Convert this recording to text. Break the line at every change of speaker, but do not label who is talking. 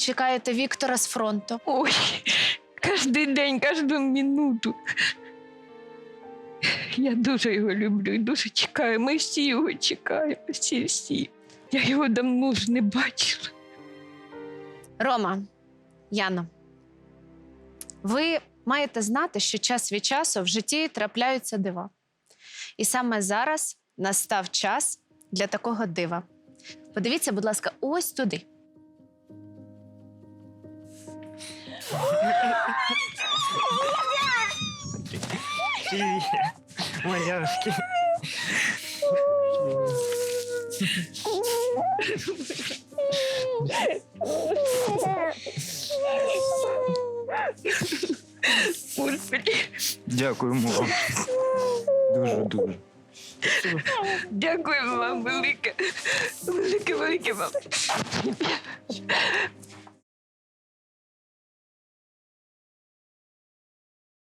чекаєте Віктора з фронту?
Ой, кожен день, кожну минуту. Я дуже його люблю і дуже чекаю. Ми всі його чекаємо, всі всі. Я його давно ж не бачила.
Рома, Яна, ви маєте знати, що час від часу в житті трапляються дива. І саме зараз настав час для такого дива. Подивіться, будь ласка, ось туди.
Привет, малявки. Дякуємо вам. Дуже дуже.
дякую вам велике. Велике, велике вам.